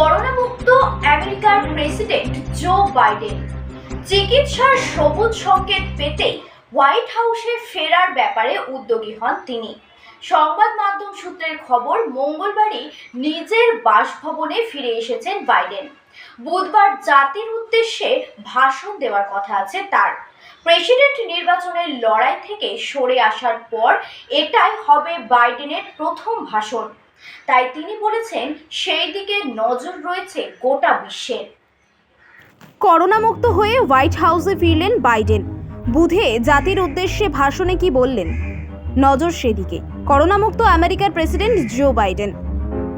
Corona মুক্ত আমেরিকার president Joe Biden. চিকিৎসার সবুজ সংকেত পেতেই হোয়াইট হাউসে ফেরার ব্যাপারে উদ্যোগী হন তিনি। সংবাদ মাধ্যম সূত্রের খবর, মঙ্গলবারই নিজের বাসভবনে ফিরে এসেছেন বাইডেন। বুধবার জাতির উদ্দেশ্যে ভাষণ দেওয়ার কথা আছে তার। প্রেসিডেন্ট নির্বাচনের লড়াই থেকে সরে আসার পর এটাই হবে বাইডেনের প্রথম ভাষণ। তাই তিনি বলেছেন, সেই দিকে নজর রয়েছে গোটা বিশ্বের করোনামুক্ত হয়ে হোয়াইট হাউসে ফিরলেন বাইডেন। বুধে জাতির উদ্দেশ্যে ভাষণে কি বললেন? নজর সেদিকে। করোনামুক্ত আমেরিকার প্রেসিডেন্ট জো বাইডেন।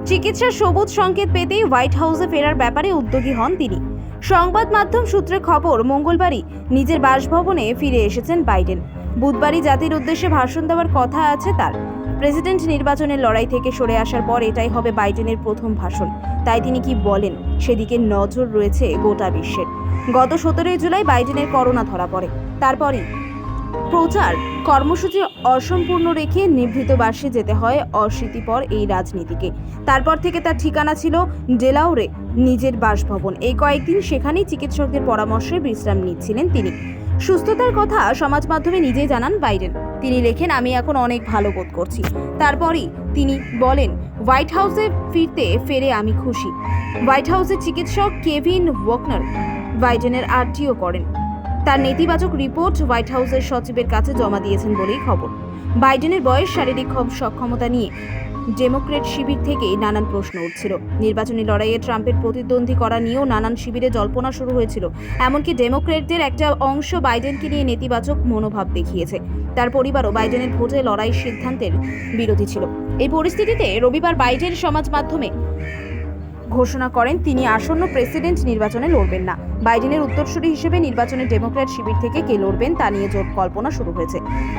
চিকিৎসার সবুজ সংকেত পেতেই হোয়াইট হাউসে ফেরার ব্যাপারে উদ্যোগী হন তিনি। সংবাদ মাধ্যম সূত্রে খবর, মঙ্গলবারই নিজের বাসভবনে ফিরে এসেছেন বাইডেন। বুধবারই জাতির উদ্দেশ্যে ভাষণ দেওয়ার কথা আছে তার। প্রেসিডেন্ট নির্বাচনের লড়াই থেকে সরে আসার পর এটাই হবে বাইডেনের প্রথম ভাষণ। তাই তিনি কি বলেন? সেদিকে নজর রয়েছে গোটা বিশ্বের। গত সতেরোই জুলাই বাইডেনের করোনা ধরা পড়ে। তারপরই প্রচার কর্মসূচি অসম্পূর্ণ রেখে নিভৃত বাসে যেতে হয় অস্মৃতিপর এই রাজনীতিকে। তারপর থেকে তার ঠিকানা ছিল ডেলাউরে নিজের বাসভবন। এই কয়েকদিন সেখানেই চিকিৎসকদের পরামর্শে বিশ্রাম নিচ্ছিলেন তিনি। সুস্থতার কথা সমাজ মাধ্যমে নিজেই জানান বাইডেন। তিনি লেখেন, আমি এখন অনেক ভালো বোধ করছি। তারপরই তিনি বলেন, হোয়াইট হাউসে ফিরতে ফেরে আমি খুশি। হোয়াইট হাউসের চিকিৎসক কেভিন ওয়াকনার বাইডেনের আরটিও করেন। তার নেতিবাচক রিপোর্ট হোয়াইট হাউসের সচিবের কাছে জমা দিয়েছেন বলেই খবর। বাইডেনের বয়স শারীরিক ক্ষম- সক্ষমতা নিয়ে ডেমোক্রেট শিবির থেকে নানান প্রশ্ন উঠছিল। নির্বাচনী লড়াইয়ে ট্রাম্পের প্রতিদ্বন্দ্বী করা নিয়েও নানান শিবিরে জল্পনা শুরু হয়েছিল। এমনকি ডেমোক্রেটদের একটা অংশ বাইডেনকে নিয়ে নেতিবাচক মনোভাব দেখিয়েছে। তার পরিবারও বাইডেনের ভোটে লড়াই সিদ্ধান্তের বিরোধী ছিল। এই পরিস্থিতিতে রবিবার বাইডেন সমাজ মাধ্যমে ঘোষণা করেন, তিনি আসন্ন প্রেসিডেন্ট নির্বাচনে লড়বেন না। বাইডেনের উত্তরসূরি হিসেবে নির্বাচনে ডেমোক্র্যাট শিবির থেকে কে লড়বেন তা নিয়ে জোট কল্পনা শুরু হয়েছে।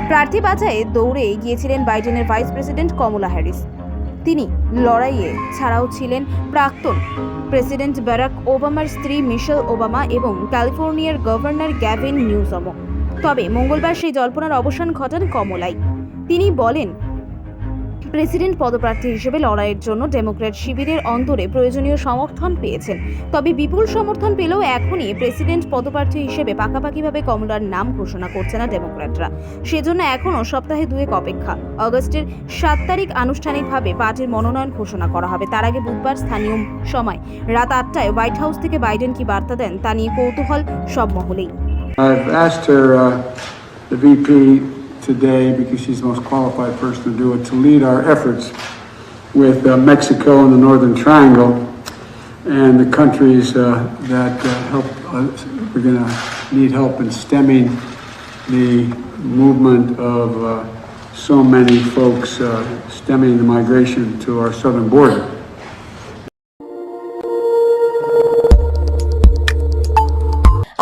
প্রার্থী বাছাইয়ে দৌড়ে গিয়েছিলেন বাইডেনের ভাইস প্রেসিডেন্ট কমলা হ্যারিস। তিনি লড়াইয়ে ছাড়াও ছিলেন প্রাক্তন প্রেসিডেন্ট ব্যারাক ওবামার স্ত্রী মিশেল ওবামা এবং ক্যালিফোর্নিয়ার গভর্নর গ্যাভিন নিউজমো। তবে মঙ্গলবার সেই জল্পনার অবসান ঘটান কমলাই। তিনি বলেন প্রেসিডেন্ট পদপ্রার্থী হিসেবে লড়াইয়ের জন্য ডেমোক্র্যাট শিবিরের অন্তরে প্রয়োজনীয় সমর্থন পেয়েছেন। তবে বিপুল সমর্থন পেলেও এখনই প্রেসিডেন্ট পদপ্রার্থী হিসেবে পাকাপাকিভাবে কমলার নাম ঘোষণা করছে না ডেমোক্র্যাটরা। সেজন্য এখনও সপ্তাহে দুয়েক অপেক্ষা। অগস্টের সাত তারিখ আনুষ্ঠানিকভাবে পার্টির মনোনয়ন ঘোষণা করা হবে। তার আগে বুধবার স্থানীয় সময় রাত আটটায় হোয়াইট হাউস থেকে বাইডেন কি বার্তা দেন তা নিয়ে কৌতূহল সব মহলেই। I've asked her, uh, the VP today, because she's the most qualified person to do it, to lead our efforts with uh, Mexico and the Northern Triangle and the countries uh, that uh, help, us. we're going to need help in stemming the movement of uh, so many folks uh, stemming the migration to our southern border.